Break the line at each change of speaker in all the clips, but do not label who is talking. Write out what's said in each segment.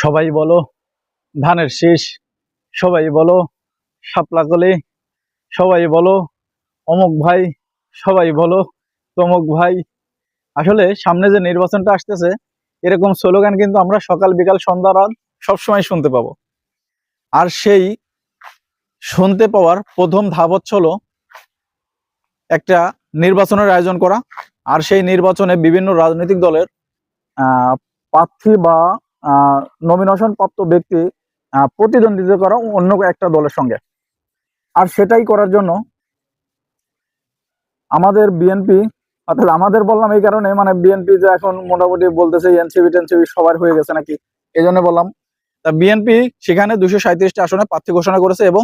সবাই বলো, ধানের শীষ, সবাই বলো, শাপলা কলি, সবাই বলো, অমুক ভাই, সবাই বলো, তমুক ভাই। আসলে সামনে যে নির্বাচনটা আসতেছে, এরকম স্লোগান কিন্তু আমরা সকাল বিকাল সন্ধ্যা রাত সবসময় শুনতে পাবো। আর সেই শুনতে পাওয়ার প্রথম ধাপ হলো একটা নির্বাচনের আয়োজন করা। আর সেই নির্বাচনে বিভিন্ন রাজনৈতিক দলের প্রার্থী বা নমিনেশন প্রাপ্ত ব্যক্তি প্রতিদ্বন্দ্বিতা করা অন্য একটা দলের সঙ্গে। আর সেটাই করার জন্য আমাদের বিএনপি অর্থাৎ আমাদের বললাম এই কারণে মানে বিএনপি যে এখন মোটামুটি বলতেছে এনসিবি টেনসিবি সবার হয়ে গেছে নাকি? এই জন্য বললাম। তা বিএনপি সেখানে দুশো সাঁত্রিশটা আসনে প্রার্থী ঘোষণা করেছে এবং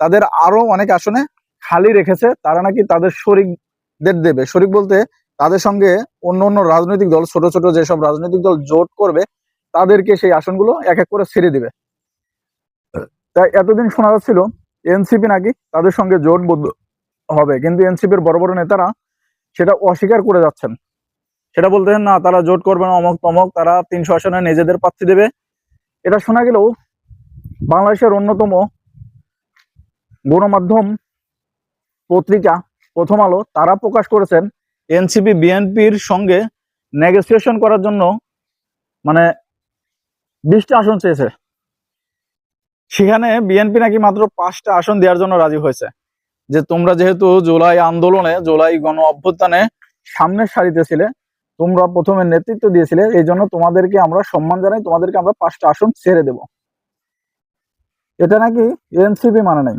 তাদের আরও অনেক আসনে খালি রেখেছে। তারা নাকি তাদের শরিকদের দেবে। শরিক বলতে তাদের সঙ্গে অন্য অন্য রাজনৈতিক দল, ছোট ছোট যেসব রাজনৈতিক দল জোট করবে তাদেরকে সেই আসনগুলো এক এক করে ছেড়ে দিবে। তাই এতদিন শোনা যাচ্ছিল, এনসিপি নাকি তাদের সঙ্গে জোটবদ্ধ হবে, কিন্তু এনসিপির বড় বড় নেতারা সেটা অস্বীকার করে যাচ্ছেন। সেটা বলতেছেন, না, তারা জোট করবে না, অমক তমক, তারা তিনশো আসনে নিজেদের প্রার্থী দেবে। এটা শোনা গেলেও বাংলাদেশের অন্যতম গণমাধ্যম পত্রিকা প্রথম আলো, তারা প্রকাশ করেছেন, এনসিপি, বিএনপির সঙ্গে নেগোসিয়েশন করার জন্য মানে বিশটা আসন চেয়েছে। সেখানে বিএনপি নাকি মাত্র পাঁচটা আসন দেওয়ার জন্য রাজি হয়েছে। যে তোমরা যেহেতু জুলাই আন্দোলনে, জুলাই গণ অভ্যুত্থানে সামনের সারিতে ছিলে, তোমরা প্রথমে নেতৃত্ব দিয়েছিলে, এই জন্য তোমাদেরকে আমরা সম্মান জানাই, তোমাদেরকে আমরা পাঁচটা আসন ছেড়ে দেব। এটা নাকি এনসিপি মানে নাই।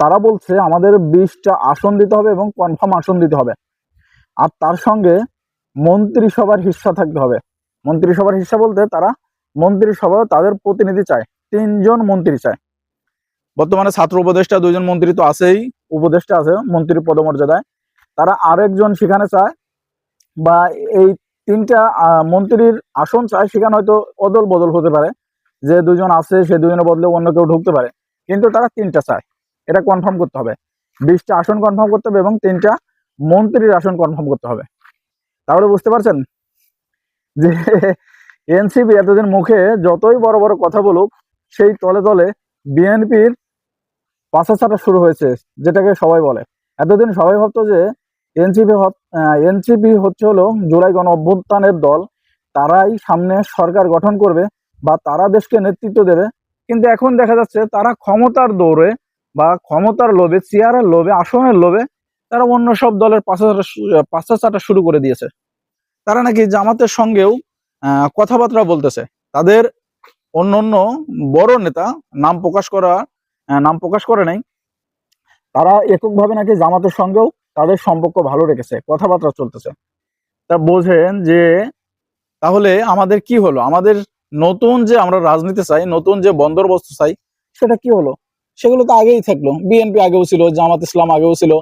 তারা বলছে আমাদের বিশটা আসন দিতে হবে এবং কনফার্ম আসন দিতে হবে। আর তার সঙ্গে মন্ত্রিসভার হিস্সা থাকতে হবে। মন্ত্রিসভার হিস্সা বলতে তারা মন্ত্রিসভায় তাদের প্রতিনিধি চায়, তিনজন মন্ত্রী চায়। বর্তমানে ছাত্র উপদেষ্টা দুইজন মন্ত্রী তো আছেই, উপদেষ্টা আছে মন্ত্রীর পদমর্যাদায়। তারা আরেকজন সেখানে চায়, বা এই তিনটা মন্ত্রীর আসন চায়, সেখানে হয়তো অদল বদল হতে পারে। যে দুজন আছে, সে দুজনের বদলে অন্য কেউ ঢুকতে পারে। কিন্তু তারা তিনটা চায়, এটা কনফার্ম করতে হবে। বিশটা আসন কনফার্ম করতে হবে এবং তিনটা মন্ত্রীর আসন কনফার্ম করতে হবে। তাহলে বুঝতে পারছেন? যে এনসিপি এতদিন মুখে যতই বড় বড় কথা বলুক, সেই তলে তলে বিএনপির পাশাচাটা শুরু হয়েছে, যেটাকে সবাই বলে। এতদিন সবাই ভাবতো যে এনসিপি এনসিপি হচ্ছে হলো জুলাই গণ অভ্যুত্থানের দল। তারাই সামনে সরকার গঠন করবে বা তারা দেশকে নেতৃত্ব দেবে। কিন্তু এখন দেখা যাচ্ছে তারা ক্ষমতার দৌড়ে বা ক্ষমতার লোভে, চেয়ারের লোভে, আসনের লোভে তারা অন্য সব দলের পাশাচাটা পাশাচাটা শুরু করে দিয়েছে। তারা নাকি জামাতের সঙ্গেও কথাবার্তা বলতেছে। তাদের অন্য অন্য বড় নেতা নাম প্রকাশ করা নাম প্রকাশ করে নাই। তারা এককভাবে নাকি জামাতের সঙ্গেও তাদের সম্পর্ক ভালো রেখেছে, কথাবার্তা চলতেছে। তা বোঝেন যে তাহলে আমাদের কি হলো? আমাদের নতুন যে আমরা রাজনীতি চাই, নতুন যে বন্দোবস্ত চাই, সেটা কি হলো? সেগুলো তো আগেই থাকল। বিএনপি আগেও ছিল, জামাত ইসলাম আগেও ছিল,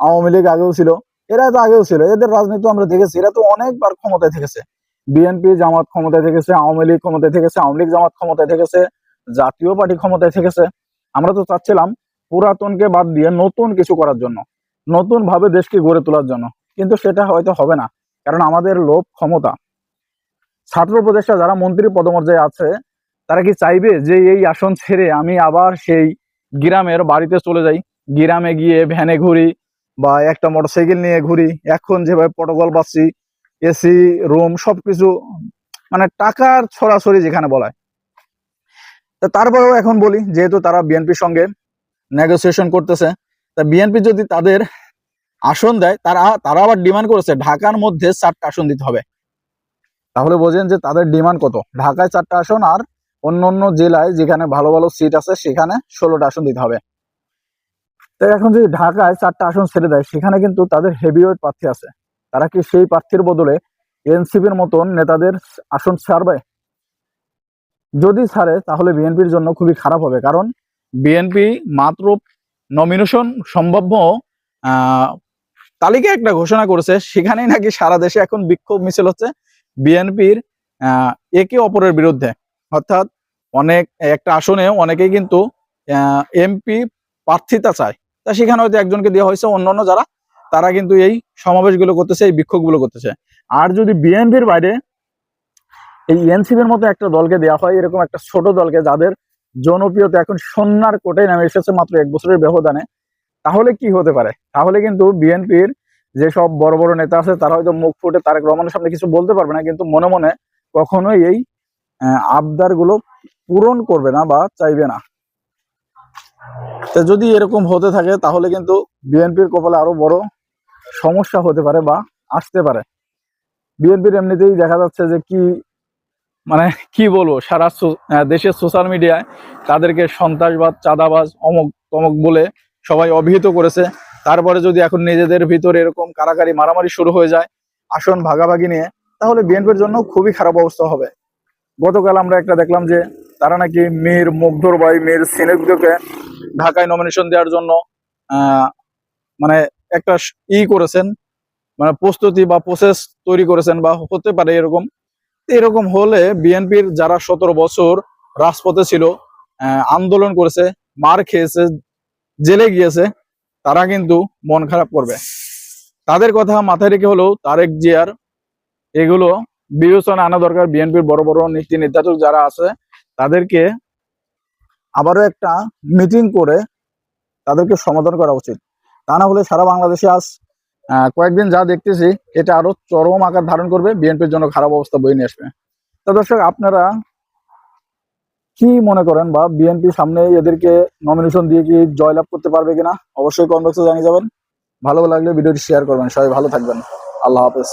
আওয়ামী লীগ আগেও ছিল, এরা তো আগেও ছিল। এদের রাজনীতি আমরা দেখেছি, এরা তো অনেকবার ক্ষমতায় থেকেছে। বিএনপি জামাত ক্ষমতায় থেকেছে, আওয়ামী লীগ ক্ষমতায় থেকেছে, আওয়ামী লীগ জামাত ক্ষমতায় থেকেছে, জাতীয় পার্টি ক্ষমতায় থেকেছে। আমরা তো চাচ্ছিলাম পুরাতনকে বাদ দিয়ে নতুন কিছু করার জন্য নতুন ভাবে দেশকে গড়ে তোলার জন্য। কিন্তু সেটা হয়তো হবে না, কারণ আমাদের লোভ ক্ষমতা। ছাত্র উপদেষ্টা যারা মন্ত্রী পদমর্যায়ে আছে, তারা কি চাইবে যে এই আসন ছেড়ে আমি আবার সেই গ্রামের বাড়িতে চলে যাই? গ্রামে গিয়ে ভ্যানে ঘুরি বা একটা মোটরসাইকেল নিয়ে ঘুরি, এখন যেভাবে প্রটোকল পাচ্ছি এসি, রুম সবকিছু মানে টাকার ছড়াছড়ি যেখানে বলায় তা তারপরেও এখন বলি, যেহেতু তারা বিএনপির সঙ্গে নেগোসিয়েশন করতেছে, তা বিএনপি যদি তাদের আসন দেয়, তারা তারা আবার ডিমান্ড করেছে, ঢাকার মধ্যে চারটা আসন দিতে হবে। তাহলে বোঝেন যে তাদের ডিমান্ড কত? ঢাকায় চারটা আসন আর অন্য অন্য জেলায় যেখানে ভালো ভালো সিট আছে, সেখানে ষোলোটা আসন দিতে হবে। তাই এখন যদি ঢাকায় চারটা আসন ছেড়ে দেয়, সেখানে কিন্তু তাদের হেভিওয়েট প্রার্থী আছে। তারা কি সেই প্রার্থীর বদলে এনসিপির মতন নেতাদের আসন ছাড়বে? যদি ছাড়ে, তাহলে বিএনপির জন্য খুবই খারাপ হবে। কারণ বিএনপি মাত্র নমিনেশন সম্ভাব্য তালিকা একটা ঘোষণা করেছে, সেখানেই নাকি সারা দেশে এখন বিক্ষোভ মিছিল হচ্ছে বিএনপির একে অপরের বিরুদ্ধে। অর্থাৎ অনেক, একটা আসনে অনেকেই কিন্তু এমপি প্রার্থিতা চায়। তা সেখানে হয়তো একজনকে দেওয়া হয়েছে, অন্যান্য যারা তারা কিন্তু এই সমাবেশগুলো করতেছে, এই বিক্ষোভগুলো করতেছে। আর যদি বিএনপির বাইরে এই এনসিপির মতো একটা দলকে দেওয়া হয়, এরকম একটা ছোট দলকে যাদের জনপ্রিয়তা এখন সন্ন্যার কোটে নামে এসেছে মাত্র এক বছরের ব্যবধানে, তাহলে কি হতে পারে? তাহলে কিন্তু বিএনপির যেসব বড় বড় নেতা আছে, তারা হয়তো মুখ ফুটে তারেক রহমানের সামনে কিছু বলতে পারবে না, কিন্তু মনে মনে কখনোই এই আবদারগুলো পূরণ করবে না বা চাইবে না। যদি এরকম হতে থাকে, তাহলে কিন্তু বিএনপির কপালে আরও বড় সমস্যা হতে পারে বা আসতে পারে। বিএনপির এমনিতেই দেখা যাচ্ছে যে কি মানে কি বলব, সারা দেশের সোশ্যাল মিডিয়ায় তাদেরকে সন্ত্রাসবাদ, চাঁদাবাজ, অমক তমক বলে সবাই অভিহিত করেছে। তারপরে যদি এখন নিজেদের ভিতরে এরকম কারাকারি মারামারি শুরু হয়ে যায়, আসন ভাগাভাগি নিয়ে, তাহলে বিএনপির জন্য খুবই খারাপ অবস্থা হবে। গতকাল আমরা একটা দেখলাম যে তারা নাকি মীর মুগ্ধর ভাই, মীর সিনেককে ঢাকায় নমিনেশন দেওয়ার জন্য মানে একটা ই করেছেন মানে প্রস্তুতি বা প্রসেস তৈরি করেছেন বা হতে পারে এরকম। এরকম হলে বিএনপির যারা সতেরো বছর রাজপথে ছিল আন্দোলন করেছে, মার খেয়েছে, জেলে গিয়েছে, তারা কিন্তু মন খারাপ করবে। তাদের কথা মাথায় রেখে হলেও তারেক জিয়ার এগুলো বিবেচনা আনা দরকার। বিএনপির বড় বড় নীতি নির্ধারক যারা আছে, তাদেরকে আবারও একটা মিটিং করে তাদেরকে সমাধান করা উচিত। তা না হলে সারা বাংলাদেশে আজ কয়েকদিন যা দেখতেছি, এটা আরও চরম আকার ধারণ করবে, বিএনপির জন্য খারাপ অবস্থা বয়ে নিয়ে আসবে। তো দর্শক, আপনারা কি মনে করেন বা বিএনপি সামনে এদেরকে নমিনেশন দিয়ে কি জয়লাভ করতে পারবে কিনা, অবশ্যই কমেন্ট জানিয়ে যাবেন। ভালো লাগলে ভিডিওটি শেয়ার করবেন। সবাই ভালো থাকবেন। আল্লাহ হাফেজ।